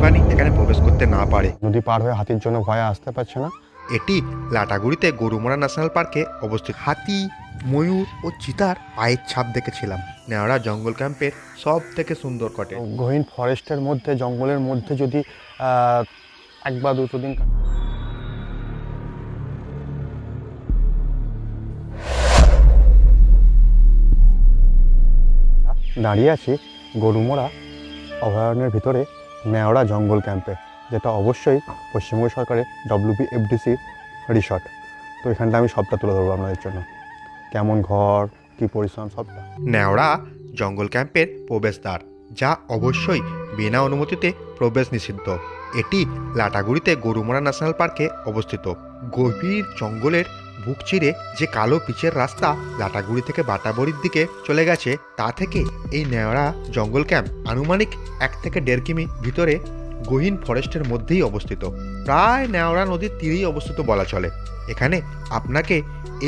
প্রাণী এখানে প্রবেশ করতে না পারে। নদী পার হয়ে হাতির জন্য ভয়ে আসতে পারছে না। এটি লাটাগুড়িতে গরুমরা ন্যাশনাল পার্কে অবস্থিত। হাতি ময়ূর ও চিতার পায়ের ছাপ দেখেছিলাম। নেওয়ারা জঙ্গল ক্যাম্পের সব থেকে সুন্দর কটে। গহীন ফরেস্টের মধ্যে জঙ্গলের মধ্যে যদি এক বা দুটো দিন দাঁড়িয়ে আছি গরুমোড়া অভয়ারণ্যের ভিতরে। নেওড়া জঙ্গল ক্যাম্পে যেটা অবশ্যই পশ্চিমবঙ্গ সরকারের ডব্লিউপি এফডিসি রিসর্ট তো এখানটা আমি সবটা তুলে ধরবো আপনাদের জন্য। কেমন ঘর, কী পরিশ্রম, সবটা। নেওড়া জঙ্গল ক্যাম্পের প্রবেশদ্বার, যা অবশ্যই বিনা অনুমতিতে প্রবেশ নিষিদ্ধ। এটি লাটাগুড়িতে গরুমরা ন্যাশনাল পার্কে অবস্থিত। গভীর জঙ্গলের বুক চিরে যে কালো পিচের রাস্তা লাটাগুড়ি থেকে বাটাবড়ির দিকে চলে গেছে, তা থেকে এই নেওড়া জঙ্গল ক্যাম্প আনুমানিক এক থেকে দেড় কিমি ভিতরে গহীন ফরেস্টের মধ্যেই অবস্থিত। প্রায় নেওড়া নদীর তীরেই অবস্থিত বলা চলে। এখানে আপনাকে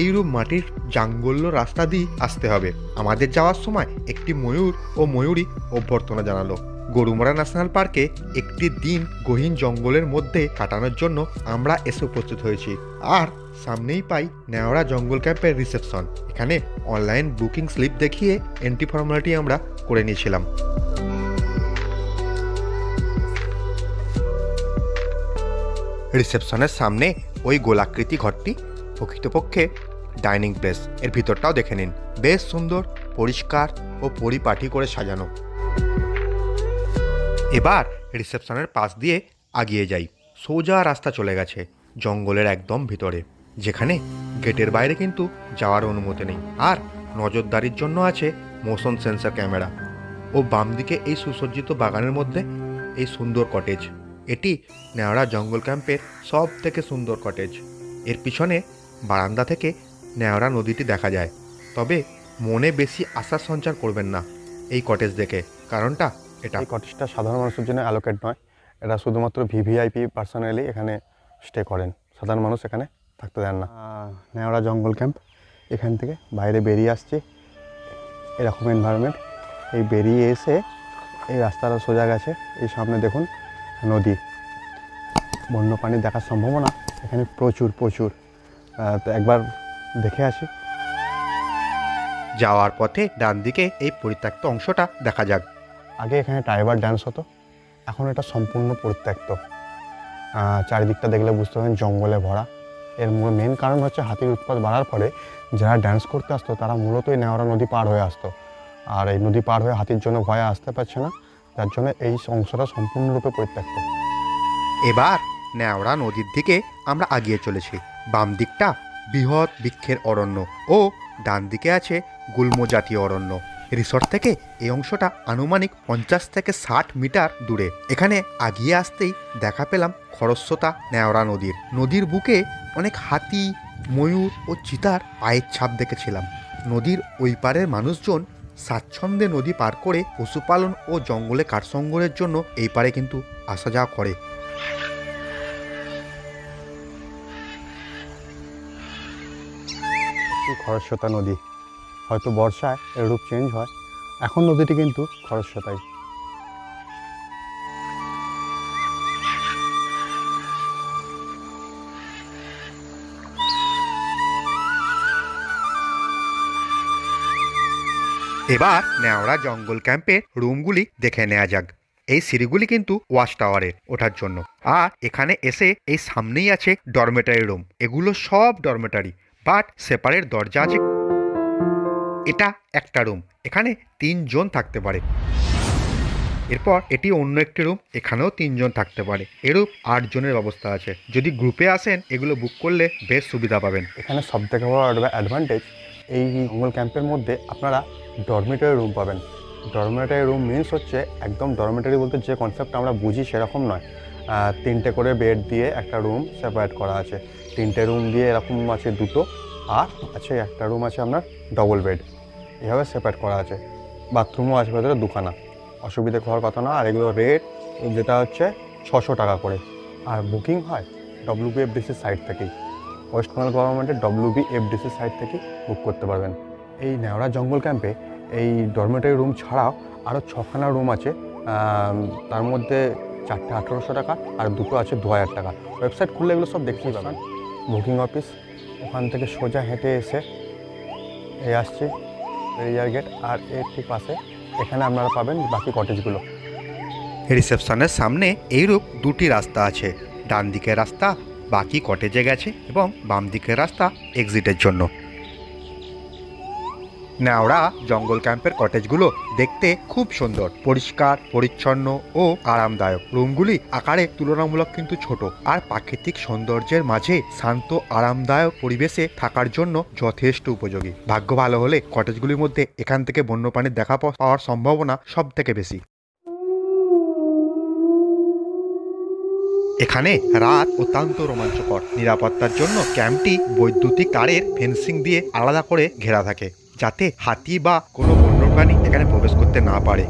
এইরূপ মাটির জাঙ্গল্য রাস্তা দিয়ে আসতে হবে। আমাদের যাওয়ার সময় একটি ময়ূর ও ময়ূরী অভ্যর্থনা জানালো। গরুমরা ন্যাশনাল পার্কে একটি দিন গহীন জঙ্গলের মধ্যে কাটানোর জন্য আমরা এসে উপস্থিত হয়েছি। আর সামনেই পাই নেওড়া জঙ্গল ক্যাম্পের রিসেপশন। এখানে অনলাইন বুকিং স্লিপ দেখিয়ে এন্ট্রি ফর্মালিটি আমরা করে নিয়েছিলাম। রিসেপশনের সামনে ওই গোলাকৃতি ঘরটি প্রকৃতপক্ষে ডাইনিং প্লেস। এর ভিতরটাও দেখে নিন। বেশ সুন্দর, পরিষ্কার ও পরিপাটি করে সাজানো। এবার রিসেপশনের পাশ দিয়ে আগিয়ে যাই। সোজা রাস্তা চলে গেছে, জঙ্গলের একদম ভিতরে, যেখানে গেটের বাইরে কিন্তু যাওয়ার অনুমতি নেই। আর নজরদারির জন্য আছে মোশন সেন্সার ক্যামেরা। ও বাম দিকে এই সুসজ্জিত বাগানের মধ্যে এই সুন্দর কটেজ এটি নেওড়া জঙ্গল ক্যাম্পের সব থেকে সুন্দর কটেজ এর পিছনে বারান্দা থেকে নেওড়া নদীটি দেখা যায়। তবে মনে বেশি আশা সঞ্চার করবেন না এই কটেজ দেখে, কারণটা এটা। এই কটেজটা সাধারণ মানুষের জন্য অ্যালোকেট নয়। এটা শুধুমাত্র ভিভিআইপি পার্সোনালি এখানে স্টে করেন। সাধারণ মানুষ এখানে থাকতে দেন না। নেওড়া জঙ্গল ক্যাম্প এখান থেকে বাইরে বেরিয়ে আসছে। এরকম এনভায়রনমেন্ট এই বেরিয়ে এসে এই রাস্তাটা সোজা গেছে। এই সামনে দেখুন নদী। বন্য প্রাণী দেখার সম্ভাবনা। এখানে প্রচুর প্রচুর। তো একবার দেখে আসি। যাওয়ার পথে ডান দিকে এই পরিত্যক্ত অংশটা দেখা যাক। আগে এখানে টাইবার ড্যান্স হতো। এখন এটা সম্পূর্ণ পরিত্যক্ত। চারিদিকটা দেখলে বুঝতে পারবেন জঙ্গলে ভরা। এর মেন কারণ হচ্ছে হাতির উৎপাত বাড়ার পরে যারা ড্যান্স করতে আসতো, তারা মূলত এই নেওয়ারা নদী পার হয়ে আসতো। আর এই নদী পার হয়ে হাতির জন্য ভয়ে আসতে পারছে না। যার জন্য এই অংশটা সম্পূর্ণরূপে পরিত্যক্ত। এবার নেওড়া নদীর দিকে আমরা আগিয়ে চলেছি। বাম দিকটা বৃহৎ বৃক্ষের অরণ্য ও ডান দিকে আছে গুল্ম জাতীয় অরণ্য। রিসর্ট থেকে এই অংশটা আনুমানিক পঞ্চাশ থেকে ষাট মিটার দূরে। এখানে আগিয়ে আসতেই দেখা পেলাম খরস্রোতা নেওড়া নদীর। নদীর বুকে অনেক হাতি, ময়ূর ও চিতার পায়ের ছাপ দেখেছিলাম। নদীর ওই পারের মানুষজন স্বাচ্ছন্দ্যে নদী পার করে পশুপালন ও জঙ্গলে কাঠসংগ্রহের জন্য এই পারে কিন্তু আসা যাওয়া করে। খরস্রোতা নদী। হয়তো বর্ষায় এর রূপ চেঞ্জ হয়। এখন নদীটি কিন্তু খরস্রোতাই। এবার নেওড়া জঙ্গল ক্যাম্পের রুমগুলি দেখে নেওয়া যাক। এই সিঁড়িগুলি কিন্তু ওয়াচ টাওয়ারের ওঠার জন্য। আর এখানে এসে এই সামনেই আছে ডরমেটারি রুম এগুলো সব ডরমেটারি বাট সেপারেট দরজা আছে এটা একটা রুম এখানে তিনজন থাকতে পারে। এরপর এটি অন্য একটি রুম এখানেও তিনজন থাকতে পারে। এরূপ আট জনের ব্যবস্থা আছে। যদি গ্রুপে আসেন, এগুলো বুক করলে বেশ সুবিধা পাবেন। এখানে সব থেকে বড় অ্যাডভান্টেজ এই জঙ্গল ক্যাম্পের মধ্যে আপনারা ডরমেটারি রুম পাবেন। ডরমেটারি রুম মিনস হচ্ছে একদম ডরমেটারি বলতে যে কনসেপ্ট আমরা বুঝি সেরকম নয়। তিনটে করে বেড দিয়ে একটা রুম সেপারেট করা আছে। তিনটে রুম দিয়ে এরকম আছে দুটো। আর আছে একটা রুম আছে আপনার ডবল বেড এভাবে সেপারেট করা আছে। বাথরুমও আছে ভেতরে দুখানা। অসুবিধে হওয়ার কথা না। আর এগুলো রেট যেটা হচ্ছে ছশো টাকা করে। আর বুকিং হয় ডব্লিউবিএফডিসির সাইট থেকেই। ওয়েস্ট বেঙ্গল গভর্নমেন্টের ডব্লিউবি এফডিসি সাইট থেকে বুক করতে পারবেন। এই নেওড়া জঙ্গল ক্যাম্পে এই ডরমেটারি রুম ছাড়াও আরও ছখানা রুম আছে। তার মধ্যে চারটে আঠেরোশো টাকা আর দুটো আছে দু হাজার টাকা। ওয়েবসাইট খুললে এগুলো সব দেখতেই পাবেন। বুকিং অফিস ওখান থেকে সোজা হেঁটে এসে এই আসছে রিজার গেট আর এর ঠিক পাশে এখানে আপনারা পাবেন বাকি কটেজগুলো রিসেপশনের সামনে এইরূপ দুটি রাস্তা আছে ডান দিকের রাস্তা বাকি কটেজে গেছে এবং বাম দিকের রাস্তা এক্সিটের জন্য। নেওড়া জঙ্গল ক্যাম্পের কটেজগুলো দেখতে খুব সুন্দর, পরিষ্কার, পরিচ্ছন্ন ও আরামদায়ক। রুমগুলি আকারে তুলনামূলক কিন্তু ছোট আর প্রাকৃতিক সৌন্দর্যের মাঝে শান্ত, আরামদায়ক পরিবেশে থাকার জন্য যথেষ্ট উপযোগী। ভাগ্য ভালো হলে কটেজগুলির মধ্যে এখান থেকে বন্যপ্রাণীর দেখা পাওয়ার সম্ভাবনা সব থেকে বেশি। এখানে রাত অত্যন্ত রোমাঞ্চকর। নিরাপত্তার জন্য ক্যাম্পটি বৈদ্যুতিক তারের ফেন্সিং দিয়ে আলাদা করে ঘেরা থাকে। যাতে হাতি বা কোনো বন্যপ্রাণী এখানে প্রবেশ করতে না পারে।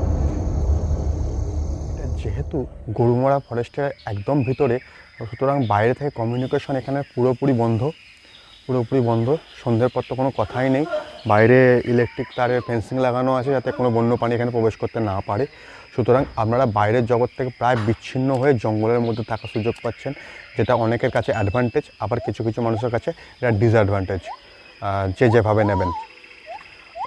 যেহেতু গরুমরা ফরেস্টের একদম ভিতরে সুতরাং বাইরে থেকে কমিউনিকেশন এখানে পুরোপুরি বন্ধ। পুরোপুরি বন্ধ, সন্ধ্যের পর তো কোনো কথাই নেই। বাইরে ইলেকট্রিক তারের ফেন্সিং লাগানো আছে যাতে কোনো বন্যপ্রাণী এখানে প্রবেশ করতে না পারে। সুতরাং আপনারা বাইরের জগৎ থেকে প্রায় বিচ্ছিন্ন হয়ে জঙ্গলের মধ্যে থাকার সুযোগ পাচ্ছেন, যেটা অনেকের কাছে অ্যাডভান্টেজ আবার কিছু কিছু মানুষের কাছে এটা ডিসঅ্যাডভান্টেজ যে যেভাবে নেবেন।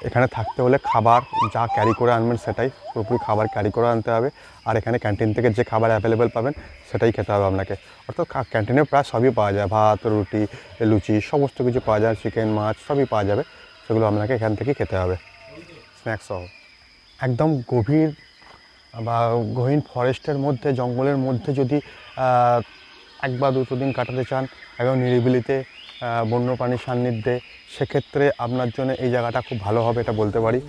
এখানে থাকতে হলে খাবার যা ক্যারি করে আনবেন সেটাই, পুরোপুরি খাবার ক্যারি করে আনতে হবে। আর এখানে ক্যান্টিন থেকে যে খাবার অ্যাভেলেবেল পাবেন, সেটাই খেতে হবে আপনাকে। অর্থাৎ ক্যান্টিনে প্রায় সবই পাওয়া যায়। ভাত, রুটি, লুচি, সমস্ত কিছু পাওয়া যায়। চিকেন মাছ সবই পাওয়া যাবে। সেগুলো আপনাকে এখান থেকেই খেতে হবে। স্ন্যাক্স সহ। একদম গভীর বা গহীন ফরেস্টের মধ্যে, জঙ্গলের মধ্যে যদি এক বা দুটো দিন কাটাতে চান, একদম নিরিবিলিতে বন্যপ্রাণীর সান্নিধ্যে সেক্ষেত্রে আপনার জন্য এই জায়গাটা খুব ভালো হবে এটা বলতে পারি।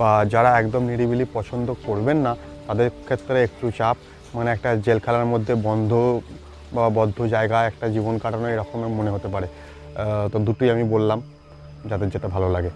বা যারা একদম নিরিবিলি পছন্দ করবেন না, তাদের ক্ষেত্রে একটু চাপ। মানে একটা জেলখানার মধ্যে বন্ধ বা বদ্ধ জায়গা, একটা জীবন কাটানো এরকমের মনে হতে পারে। তো দুটোই আমি বললাম, যাদের যেটা ভালো লাগে।